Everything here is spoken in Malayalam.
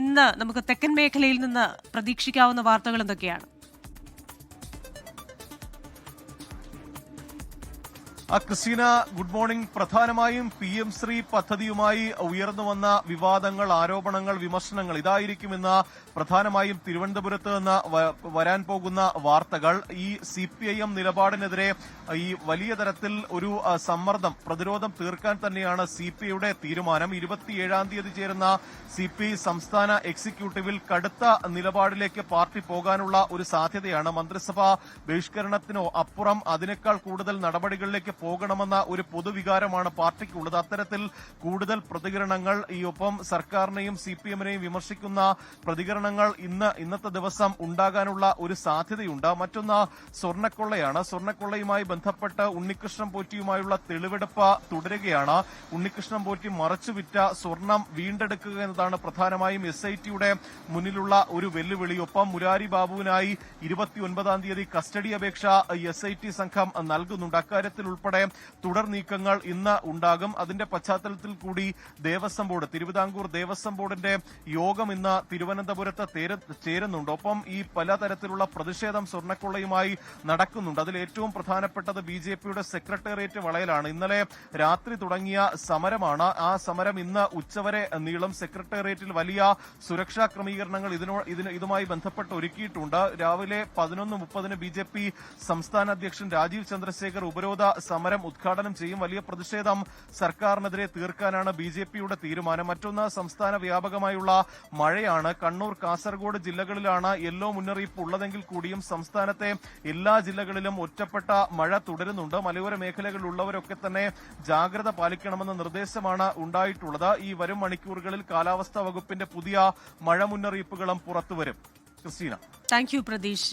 ഇന്ന് നമുക്ക് തെക്കൻ മേഖലയിൽ നിന്ന് പ്രതീക്ഷിക്കാവുന്ന വാർത്തകൾ എന്തൊക്കെയാണ്? Christina good morning. പ്രധാനമായും പി എം ശ്രീ പദ്ധതിയുമായി ഉയർന്നു വന്ന വിവാദങ്ങൾ ആരോപണങ്ങൾ വിമർശനങ്ങൾ ഇതായിരിക്കും ഇന്ന് പ്രധാനമായും തിരുവനന്തപുരത്ത് നിന്ന് വരാൻ പോകുന്ന വാർത്തകൾ. ഈ സി പി ഐ എം നിലപാടിനെതിരെ ഈ വലിയ തരത്തിൽ ഒരു സമ്മർദ്ദം പ്രതിരോധം തീർക്കാൻ തന്നെയാണ് സി പി ഐയുടെ തീരുമാനം. ഇരുപത്തിയേഴാം തീയതി ചേരുന്ന സി പി ഐ സംസ്ഥാന എക്സിക്യൂട്ടീവിൽ കടുത്ത നിലപാടിലേക്ക് പാർട്ടി പോകാനുള്ള ഒരു സാധ്യതയാണ്. മന്ത്രിസഭാ ബഹിഷ്കരണത്തിനോ അപ്പുറം അതിനേക്കാൾ കൂടുതൽ നടപടികളിലേക്ക് പോകണമെന്ന ഒരു പൊതുവികാരമാണ് പാർട്ടിക്കുള്ളത്. അത്തരത്തിൽ കൂടുതൽ പ്രതികരണങ്ങൾ ഈ ഒപ്പം സർക്കാരിനെയും സി പി എമ്മിനെയും വിമർശിക്കുന്ന പ്രതികരണങ്ങൾ ഇന്ന് ഇന്നത്തെ ദിവസം ഉണ്ടാകാനുള്ള ഒരു സാധ്യതയുണ്ട്. മറ്റൊന്ന് സ്വർണക്കൊള്ളയാണ്. സ്വർണക്കൊള്ളയുമായി ബന്ധപ്പെട്ട് ഉണ്ണികൃഷ്ണൻ പോറ്റിയുമായുള്ള തെളിവെടുപ്പ് തുടരുകയാണ്. ഉണ്ണികൃഷ്ണൻ പോറ്റി മറച്ചുവിറ്റ സ്വർണം വീണ്ടെടുക്കുക എന്നതാണ് പ്രധാനമായും എസ് ഐ ടിയുടെ മുന്നിലുള്ള ഒരു വെല്ലുവിളി. ഒപ്പം മുരാരി ബാബുവിനായി ഇരുപത്തിയൊൻപതാം തീയതി കസ്റ്റഡി അപേക്ഷ എസ് ഐ ടി സംഘം നൽകുന്നുണ്ട്. അക്കാര്യത്തിൽ ഉൾപ്പെടെ തുടർ നീക്കങ്ങൾ ഇന്ന് ഉണ്ടാകും. അതിന്റെ പശ്ചാത്തലത്തിൽ കൂടി ദേവസ്വം ബോർഡ് തിരുവിതാംകൂർ ദേവസ്വം ബോർഡിന്റെ യോഗം ഇന്ന് തിരുവനന്തപുരത്ത് ചേരുന്നുണ്ട്. ഒപ്പം ഈ പലതരത്തിലുള്ള പ്രതിഷേധം സ്വർണക്കൊള്ളയുമായി നടക്കുന്നുണ്ട്. അതിൽ ഏറ്റവും പ്രധാനപ്പെട്ടത് ബി ജെ പിയുടെ സെക്രട്ടേറിയറ്റ് വളയലാണ്. ഇന്നലെ രാത്രി തുടങ്ങിയ സമരമാണ്. ആ സമരം ഇന്ന് ഉച്ചവരെ നീളം. സെക്രട്ടേറിയറ്റിൽ വലിയ സുരക്ഷാ ക്രമീകരണങ്ങൾ ഇതുമായി ബന്ധപ്പെട്ട് ഒരുക്കിയിട്ടുണ്ട്. രാവിലെ പതിനൊന്ന് മുപ്പതിന് ബി ജെ പി സംസ്ഥാന അധ്യക്ഷൻ രാജീവ് ചന്ദ്രശേഖർ ഉപരോധ സമരം ഉദ്ഘാടനം ചെയ്യും. വലിയ പ്രതിഷേധം സർക്കാരിനെതിരെ തീർക്കാനാണ് ബി ജെ പിയുടെ തീരുമാനം. മറ്റൊന്ന് സംസ്ഥാന വ്യാപകമായുള്ള മഴയാണ്. കണ്ണൂർ കാസർഗോഡ് ജില്ലകളിലാണ് യെല്ലോ മുന്നറിയിപ്പ് ഉള്ളതെങ്കിൽ കൂടിയും സംസ്ഥാനത്തെ എല്ലാ ജില്ലകളിലും ഒറ്റപ്പെട്ട മഴ തുടരുന്നുണ്ട്. മലയോര മേഖലകളിലുള്ളവരൊക്കെ തന്നെ ജാഗ്രത പാലിക്കണമെന്ന നിർദ്ദേശമാണ് ഉണ്ടായിട്ടുള്ളത്. ഈ വരും മണിക്കൂറുകളിൽ കാലാവസ്ഥാ വകുപ്പിന്റെ പുതിയ മഴ മുന്നറിയിപ്പുകളും പുറത്തുവരും. ക്രിസ്റ്റീന. Thank you Pratheesh.